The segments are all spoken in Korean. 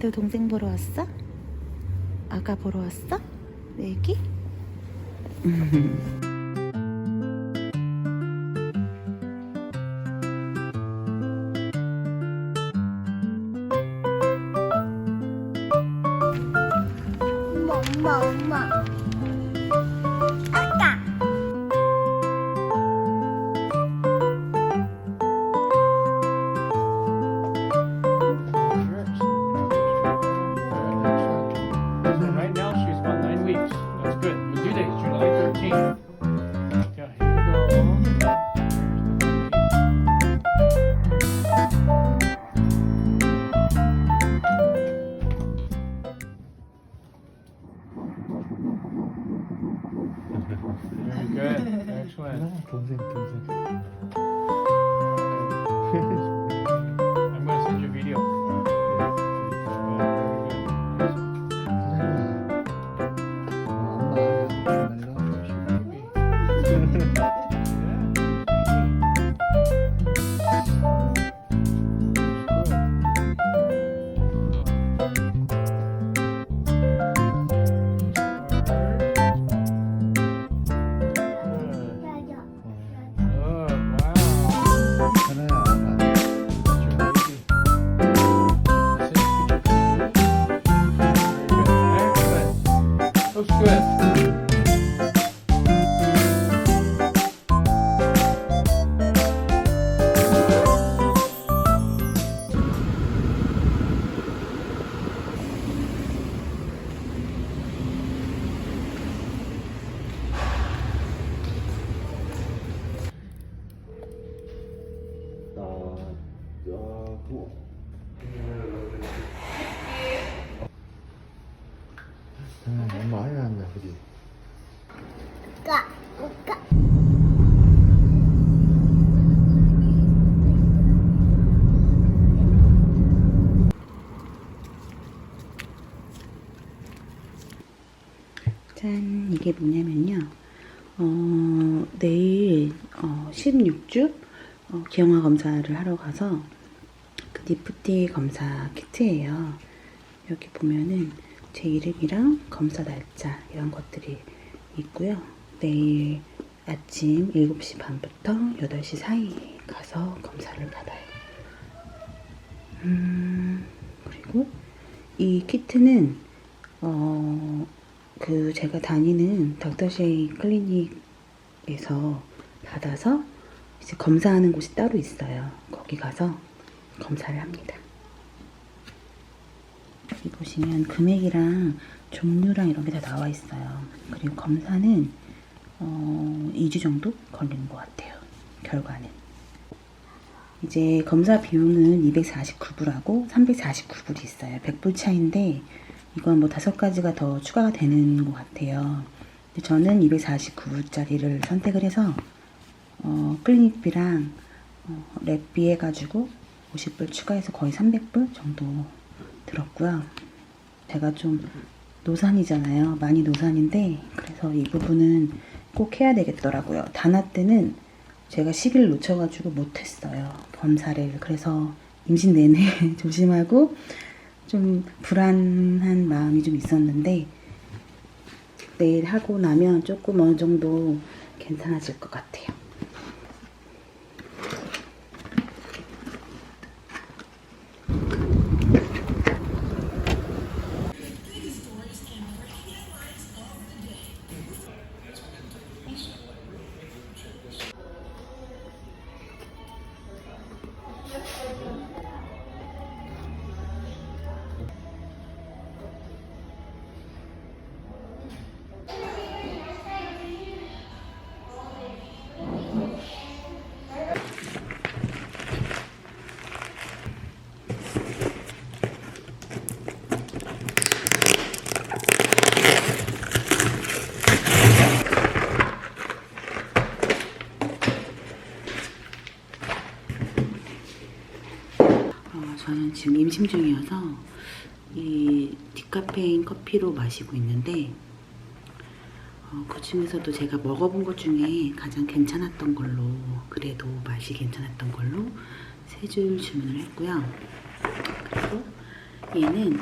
너네도 동생 보러 왔어? 아가 보러 왔어? 내 애기? Entonces, 그지? 까 우까 짠 이게 뭐냐면요. 어, 내일 어, 16주 어, 기형아 검사를 하러 가서 그 니프티 검사 키트예요. 여기 보면은 제 이름이랑 검사 날짜 이런 것들이 있고요 내일 아침 7시 반부터 8시 사이에 가서 검사를 받아요 음 그리고 이 키트는 어, 그 제가 다니는 닥터쉐이 클리닉에서 받아서 이제 검사하는 곳이 따로 있어요. 거기 가서 검사를 합니다. 여기 보시면 금액이랑 종류랑 이런 게 다 나와 있어요. 그리고 검사는 어, 2주 정도 걸리는 것 같아요. 결과는. 이제 검사 비용은 249불하고 349불이 있어요. 100불 차인데 이건 뭐 다섯 가지가 더 추가가 되는 것 같아요. 근데 저는 249불짜리를 선택을 해서 어, 클리닉비랑 어, 랩비 해가지고 50불 추가해서 거의 300불 정도 들었고요. 제가 좀 노산이잖아요. 많이 노산인데 그래서 이 부분은 꼭 해야 되겠더라고요. 다나 때는 제가 시기를 놓쳐가지고 못했어요. 검사를. 그래서 임신 내내 조심하고 좀 불안한 마음이 좀 있었는데 내일 하고 나면 조금 어느 정도 괜찮아질 것 같아요. 지금 임신 중이어서 이 디카페인 커피로 마시고 있는데 어, 그 중에서도 제가 먹어본 것 중에 가장 괜찮았던 걸로 그래도 맛이 괜찮았던 걸로 세 줄 주문을 했고요. 그리고 얘는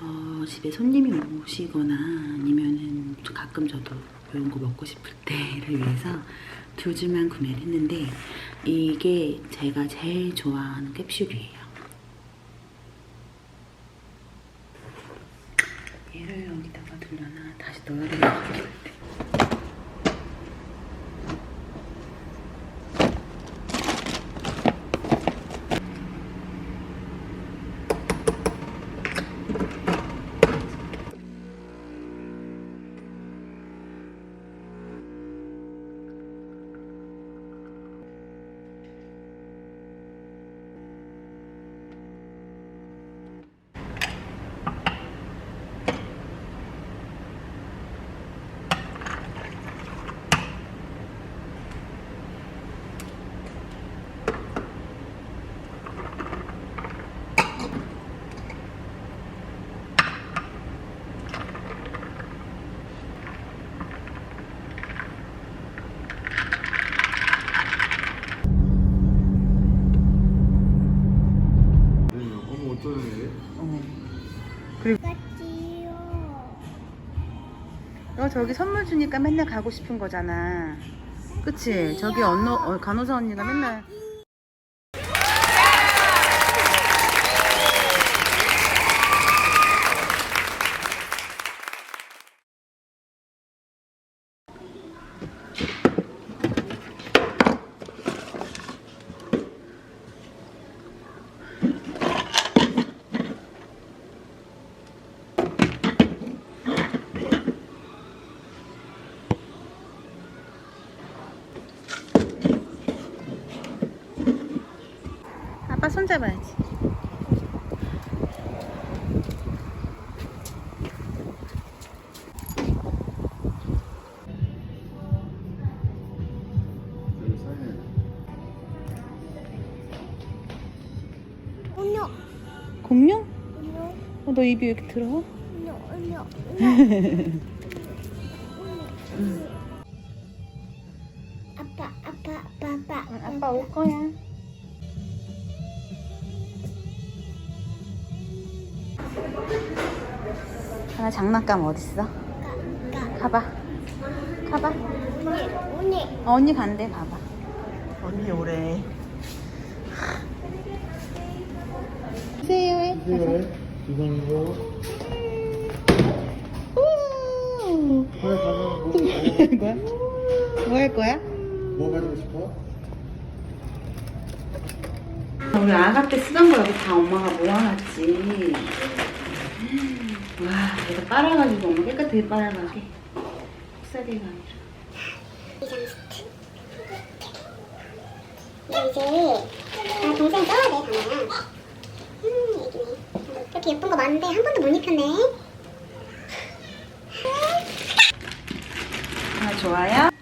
어, 집에 손님이 오시거나 아니면은 가끔 저도 이런 거 먹고 싶을 때를 위해서 두 줄만 구매를 했는데 이게 제가 제일 좋아하는 캡슐이에요. 얘를 여기다가 둘려나 다시 넣어야 될것 너 저기 선물 주니까 맨날 가고 싶은 거잖아. 그치? 저기 언노, 어, 간호사 언니가 맨날. 아빠 손 잡아야지. 여기 사인해 오뇨, 공룡? 오뇨, 어, 너 입이 왜 이렇게 들어? 오뇨, 오뇨, 오뇨. 하나 장난감 어딨어? 가, 가봐. 가봐. 오니, 오니. 어, 언니 간대, 봐봐. 언니 오래. 주세요, 해. 그래 이상이고 우! 그래 가자 뭐, 할 거야? 뭐할 거야? 뭐 가지고 싶어? 우리 아가 때 쓰던 거 여기 다 엄마가 모아놨지. 와, 이거 빨아가지고 엄마 깨끗하게 빨아가게. 흑사리가 아니라. 나 이제 나 동생 써야 돼 가면. 음 얘기네. 이렇게 예쁜 거 많은데 한 번도 못 입혔네. 아, 좋아요?